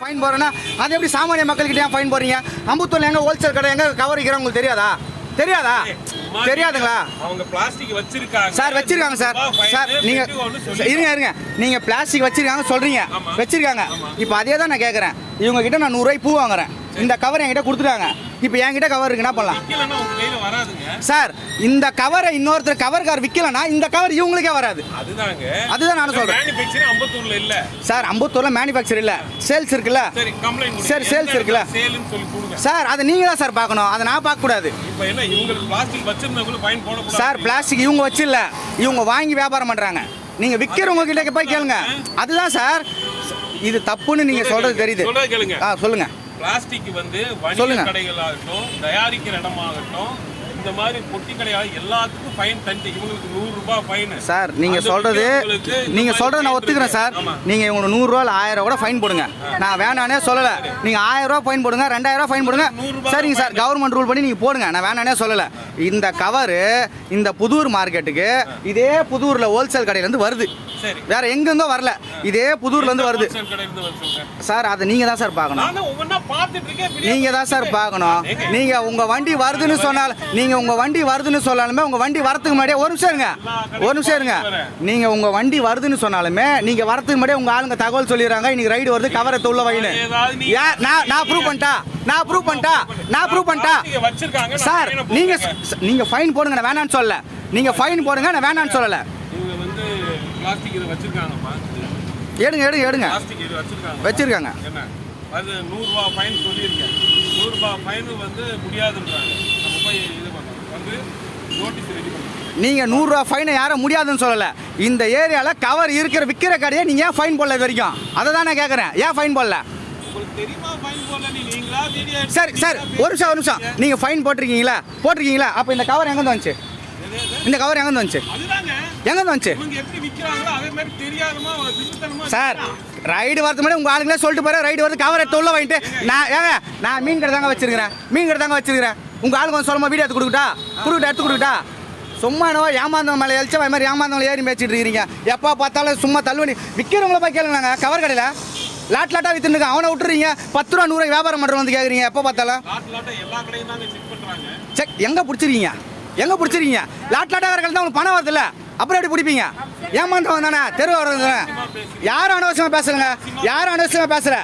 Fine போடுறேன்னா அது எப்படி சாமானிய மக்கள்கிட்ட ஏன் ஃபைன் போடுறீங்க? அம்புத்தூர்ல எங்க ஹோல்சேல் கடை எங்க கவர் விற்கிறோம் உங்களுக்கு தெரியாதா? தெரியாதா தெரியாதுங்களா? அவங்க பிளாஸ்டிக் வச்சிருக்காங்க. சார் வச்சிருக்காங்க சார். சார் நீங்க இருங்க இருங்க. நீங்க பிளாஸ்டிக் வச்சிருக்காங்க சொல்றீங்க. வச்சிருக்காங்க. இப்போ அதே தான் நான் கேட்குறேன் இவங்க கிட்ட நான் நூறுரூவாய் பூ வாங்குறேன். இந்த கவர் என்கிட்ட கொடுத்துட்டாங்க. இப்போ என்கிட்ட கவர் இருக்கு என்ன பண்ணலாம் சார் இந்த கவரை இன்னொருத்தர் கவர் கார் விற்கலன்னா இந்த கவர் இவங்களுக்கே வராது. அதுதாங்க. அதுதான் சொல்றேன். மேனுஃபேக்சரிங் அம்பத்தூர்ல இல்ல. சார் அம்பத்தூர்ல மேனுஃபேக்சர் இல்ல. சேல்ஸ் இருக்குல்ல. சரி sales இருக்குல்ல? சார் அதை நீங்க தான் சார் பார்க்கணும். அதை நான் பார்க்க கூடாது. சார் பிளாஸ்டிக் இவங்க வச்சில்ல. இவங்க வாங்கி வியாபாரம் பண்றாங்க. நீங்க விற்கிறவங்க கிட்ட போய் கேளுங்க. அதுதான் சார். இது தப்புன்னு நீங்க சொல்றது தெரியுது. ஆ சொல்லுங்க. பிளாஸ்டிக் வந்து. வணிக கடைகளாகட்டும் தயாரிக்கிற இடமாகட்டும் இந்த மாதிரி பொட்டி கடையாக எல்லாத்துக்கும் ஃபைன் தந்து இவங்களுக்கு நூறு ரூபாய் ஃபைன் சார் நீங்க சொல்றது நீங்க சொல்றத நான் ஒத்துக்கிறேன் சார். நீங்க இவங்க நூறுரூவா இல்லை ஆயிரம் கூட ஃபைன் போடுங்க. நான் வேணானே சொல்லல. நீங்க ஆயிரம் ரூபா ஃபைன் போடுங்க ரெண்டாயிரம் ரூபா ஃபைன் போடுங்க. சரிங்க சார் கவர்மெண்ட் ரூல் பண்ணி நீங்க போடுங்க. நான் வேணானே சொல்லல. இந்த கவரு இந்த புதூர் மார்க்கெட்டுக்கு இதே புதூர்ல ஹோல்சேல் கடையில இருந்து வருது வேற எங்கிருந்தோ வரல. இதே புதூர்ல இருந்து வருது. சார் அதை நீங்க தான் சார் பார்க்கணும். தான் நீங்க தான் சார் பார்க்கணும். நீங்க உங்க வண்டி வருதுன்னு சொன்னால் நீங்க உங்கள் வண்டி வருதுன்னு சொன்னாலுமே உங்கள் வண்டி வரதுக்கு முன்னாடியே ஒரு நிமிஷம் இருங்க. ஒரு நிமிஷம் இருங்க. நீங்கள் உங்கள் வண்டி வருதுன்னு சொன்னாலுமே நீங்கள் வரதுக்கு முன்னாடியே உங்கள் ஆளுங்க தகவல் சொல்லிடுறாங்க. இன்னைக்கு ரைடு வருது. கவரை உள்ள வைன்னு. நான் நான் ப்ரூவ் பண்ணிட்டா. நான் ப்ரூவ் பண்ணிட்டா. நான் ப்ரூவ் பண்ணிட்டா. சார் நீங்கள் நீங்கள் ஃபைன் போடுங்க. நான் வேணான்னு சொல்லல. நீங்கள் ஃபைன் போடுங்க. நான் வேணான்னு சொல்லலை. எடுங்க எடுங்க எடுங்க. வச்சிருக்காங்க. என்ன? அது நூறுரூவா ஃபைன் சொல்லியிருக்கேன். நூறுரூபா ஃபைன் வந்து முடியாதுன்றாங்க நம்ம போய் இது பண்ணோம் வந்து நோட்டீஸ் ரெடி பண்ணோம் நீங்க நூறுரூவா ஃபைனை யாரும் முடியாதுன்னு சொல்லல. இந்த ஏரியால கவர் இருக்கிற விற்கிற கடையை நீங்க ஏன் ஃபைன் போடல இது வரைக்கும்? அதை தான் நான் கேட்குறேன் ஏன் ஃபைன் போடல? நீங்களா சரி சார். ஒரு நிமிஷம் ஒரு நிமிஷம். நீங்க ஃபைன் போட்டிருக்கீங்களா? போட்டிருக்கீங்களா? அப்போ இந்த கவர் எங்கேருந்து வந்துச்சு? இந்த கவர் எங்கேருந்து வந்துச்சு? எங்கேருந்து வந்துச்சு? மாதிரி சார் ரைடு வரது முன்னாடி உங்க ஆளுங்களே சொல்லிட்டு போற ரைடு வருது கவர் எடுத்து உள்ள வாங்கிட்டு நான் ஏங்க நான் மீன் கடை தாங்க வச்சிருக்கிறேன். மீன் கடை தாங்க வச்சிருக்கிறேன். உங்க ஆளுங்க வந்து சொல்லுமா வீடியோ எடுத்து கொடுக்கட்டா? கொடுக்கட்டா எடுத்து கொடுக்கட்டா? சும்மா என்னவோ ஏமாந்தவன் மேலே எழுச்சா அது மாதிரி ஏமாந்தவங்களை ஏறி மேய்ச்சிட்டு இருக்கிறீங்க எப்போ பார்த்தாலும் சும்மா தள்ளுவண்டி. விற்கிறவங்கள போய் கேளுங்க கவர் கடையில் லாட் லாட்டா வித்துருங்க அவனை விட்டுறீங்க. பத்து ரூபா நூறு வியாபாரம் பண்ணுறவங்க வந்து கேட்குறீங்க எப்போ பார்த்தாலும்? செக் எங்கே பிடிச்சிருக்கீங்க? எங்கே பிடிச்சிருக்கீங்க? லாட் லாட்டாக்காரர்கள் தான் உங்களுக்கு பணம் வருதுல்ல? அப்புறம் எப்படி பிடிப்பீங்க? ஏமாந்தவன் தானே. தெரு வரது தானே யாரும் அனவசியமாக பேசலைங்க யாரும் அனவசியமாக பேசல